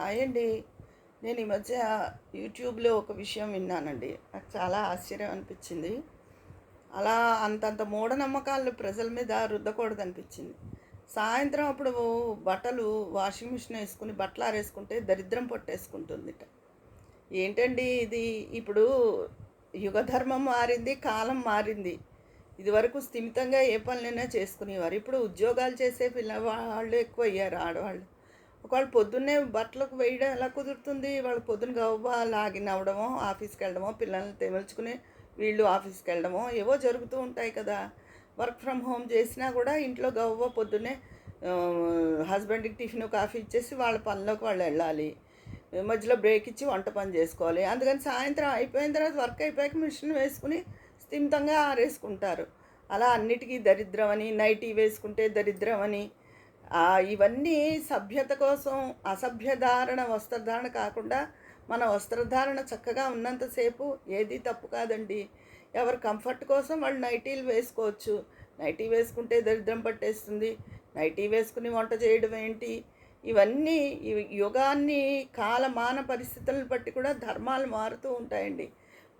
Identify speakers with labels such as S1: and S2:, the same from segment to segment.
S1: Hi అండి. నేను ఈ మధ్య యూట్యూబ్లో ఒక విషయం విన్నానండి. నాకు చాలా ఆశ్చర్యం అనిపించింది. అలా అంతంత మూఢనమ్మకాలు ప్రజల మీద రుద్దకూడదు అనిపించింది సాయంత్రం అప్పుడు బట్టలు వాషింగ్ మిషన్ వేసుకుని బట్టలు ఆరేసుకుంటే దరిద్రం పొట్టేసుకుంటుంది ఏంటండి ఇది? ఇప్పుడు యుగధర్మం మారింది కాలం మారింది. ఇదివరకు స్థిమితంగా ఏ పనులైనా చేసుకునేవారు. ఇప్పుడు ఉద్యోగాలు చేసే పిల్లవాళ్ళు ఎక్కువ అయ్యారు ఆడవాళ్ళు. ఒకవేళ పొద్దున్నే బట్టలకు వేయడం ఎలా కుదురుతుంది? వాళ్ళు పొద్దున్న గవ్వ లాగిన్ అవ్వడమో ఆఫీస్కి వెళ్ళడమో పిల్లల్ని తెమల్చుకుని వీళ్ళు ఆఫీస్కి వెళ్ళడమో ఏవో జరుగుతూ ఉంటాయి కదా. వర్క్ ఫ్రమ్ హోమ్ చేసినా కూడా ఇంట్లో గవ్వ పొద్దున్నే హస్బెండ్కి టిఫిన్ కాఫీ ఇచ్చేసి వాళ్ళ పనిలోకి వాళ్ళు వెళ్ళాలి. మధ్యలో బ్రేక్ ఇచ్చి వంట పని చేసుకోవాలి. అందుకని సాయంత్రం అయిపోయిన తర్వాత వర్క్ అయిపోయాక మిషన్ వేసుకుని స్థిమితంగా ఆరేసుకుంటారు. అలా అన్నిటికీ దరిద్రం అని నైటీ వేసుకుంటే దరిద్రం అని ఇవన్నీ సభ్యత కోసం అసభ్యధారణ వస్త్రధారణ కాకుండా మన వస్త్రధారణ చక్కగా ఉన్నంతసేపు ఏది తప్పు కాదండి. ఎవరు కంఫర్ట్ కోసం వాళ్ళు నైటీలు వేసుకోవచ్చు. నైటీ వేసుకుంటే దరిద్రం పట్టేస్తుంది. నైటీ వేసుకుని వంట చేయడం ఏంటి? ఇవన్నీ యుగాన్ని కాలమాన పరిస్థితులను బట్టి కూడా ధర్మాలు మారుతూ ఉంటాయండి.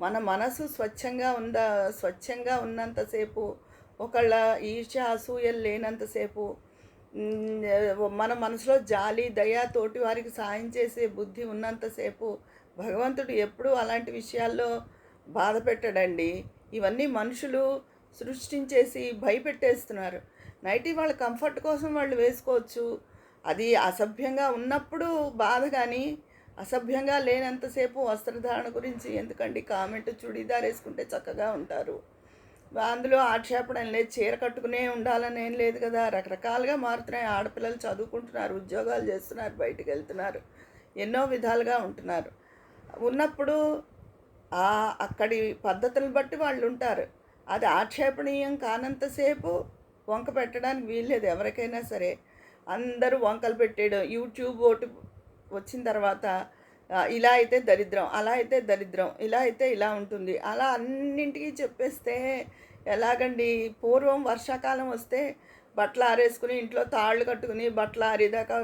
S1: మన మనసు స్వచ్ఛంగా ఉందా స్వచ్ఛంగా ఉన్నంతసేపు ఒకళ్ళ ఈర్ష్య అసూయలు లేనంతసేపు మన మనసులో జాలి దయ తోటి వారికి సాయం చేసే బుద్ధి ఉన్నంతసేపు భగవంతుడు ఎప్పుడూ అలాంటి విషయాల్లో బాధ పెట్టడండి. ఇవన్నీ మనుషులు సృష్టించేసి భయపెట్టేస్తున్నారు. నైటీ వాళ్ళ కంఫర్ట్ కోసం వాళ్ళు వేసుకోవచ్చు. అది అసభ్యంగా ఉన్నప్పుడు బాధ కానీ అసభ్యంగా లేనంతసేపు వస్త్రధారణ గురించి ఎందుకండి కామెంట్ చుడీదార్ వేసుకుంటే చక్కగా ఉంటారు. అందులో ఆక్షేపణ లేదు. చీర కట్టుకునే ఉండాలని ఏం లేదు కదా. రకరకాలుగా మారుతున్నాయి. ఆడపిల్లలు చదువుకుంటున్నారు ఉద్యోగాలు చేస్తున్నారు బయటికి వెళ్తున్నారు. ఎన్నో విధాలుగా ఉంటున్నారు. ఉన్నప్పుడు ఆ అక్కడి పద్ధతులను బట్టి వాళ్ళు ఉంటారు. అది ఆక్షేపణీయం కానంతసేపు వంక పెట్టడానికి వీల్లేదు ఎవరికైనా సరే. అందరూ వంకలు పెట్టేయడం యూట్యూబ్ ఒకటి వచ్చిన తర్వాత ఇలా అయితే దరిద్రం అలా అయితే దరిద్రం ఇలా అయితే ఇలా ఉంటుంది. అలా అన్నింటికీ చెప్పేస్తే ఎలాగండి? పూర్వం వర్షాకాలం వస్తే బట్టలు ఆరేసుకుని ఇంట్లో తాళ్ళు కట్టుకుని బట్టలు ఆరేదాకా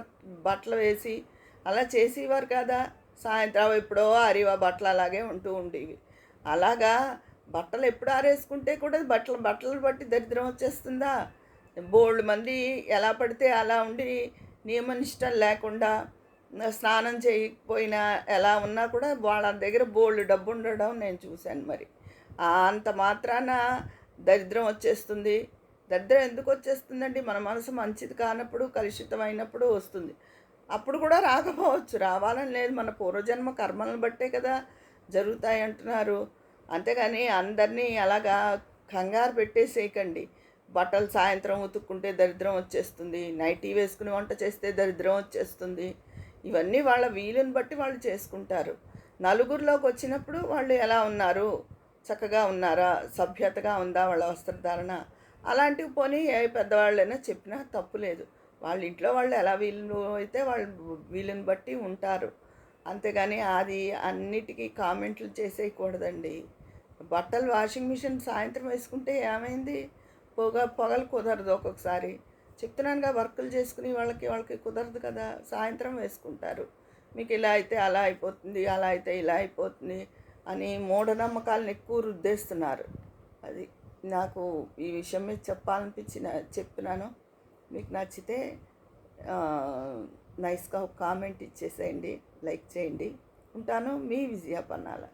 S1: బట్టలు వేసి అలా చేసేవారు కదా. సాయంత్రం ఎప్పుడో ఆరేవా బట్టలు అలాగే ఉంటూ ఉండేవి. అలాగా బట్టలు ఎప్పుడు ఆరేసుకుంటే కూడా బట్టలు బట్టలు బట్టి దరిద్రం వచ్చేస్తుందా? బోల్డ్ మంది ఎలా పడితే అలా ఉండి నియమనిష్టం లేకుండా స్నానం చేయకపోయినా ఎలా ఉన్నా కూడా వాళ్ళ దగ్గర బోల్డ్ డబ్బు ఉండడం నేను చూశాను మరి. అంత మాత్రాన దరిద్రం వచ్చేస్తుంది. దరిద్రం ఎందుకు వచ్చేస్తుందండి? మన మనసు మంచిది కానప్పుడు కలుషితమైనప్పుడు వస్తుంది. అప్పుడు కూడా రాకపోవచ్చు. రావాలని లేదు. మన పూర్వజన్మ కర్మలను బట్టే కదా జరుగుతాయి అంటున్నారు. అంతేగాని అందరినీ అలాగా కంగారు పెట్టేసేయకండి. బట్టలు సాయంత్రం ఉతుక్కుంటే దరిద్రం వచ్చేస్తుంది. నైటీ వేసుకుని వంట చేస్తే దరిద్రం వచ్చేస్తుంది. ఇవన్నీ వాళ్ళ వీలుని బట్టి వాళ్ళు చేసుకుంటారు. నలుగురిలోకి వచ్చినప్పుడు వాళ్ళు ఎలా ఉన్నారు? చక్కగా ఉన్నారా? సభ్యతగా ఉందా వాళ్ళ వస్త్రధారణ? అలాంటివి పోనీ ఏ పెద్దవాళ్ళైనా చెప్పినా తప్పు లేదు. వాళ్ళ ఇంట్లో వాళ్ళు ఎలా వీలు అయితే వాళ్ళు వీలుని బట్టి ఉంటారు. అంతేగాని అది అన్నిటికీ కామెంట్లు చేసేయకూడదండి. బట్టలు వాషింగ్ మిషన్ సాయంత్రం వేసుకుంటే ఏమైంది? పొగ పొగలు కుదరదు ఒక్కొక్కసారి. చెప్తున్నానుగా వర్కులు చేసుకుని వాళ్ళకి వాళ్ళకి కుదరదు కదా సాయంత్రం వేసుకుంటారు. మీకు ఇలా అయితే అలా అయిపోతుంది అలా అయితే ఇలా అయిపోతుంది అని మూఢనమ్మకాలను ఎక్కువ రుద్దేస్తున్నారు. అది నాకు ఈ విషయం మీద చెప్పాలనిపించిన చెప్తున్నాను. మీకు నచ్చితే నైస్గా ఒక కామెంట్ ఇచ్చేసేయండి లైక్ చేయండి. ఉంటాను మీ విజయ పన్నాల.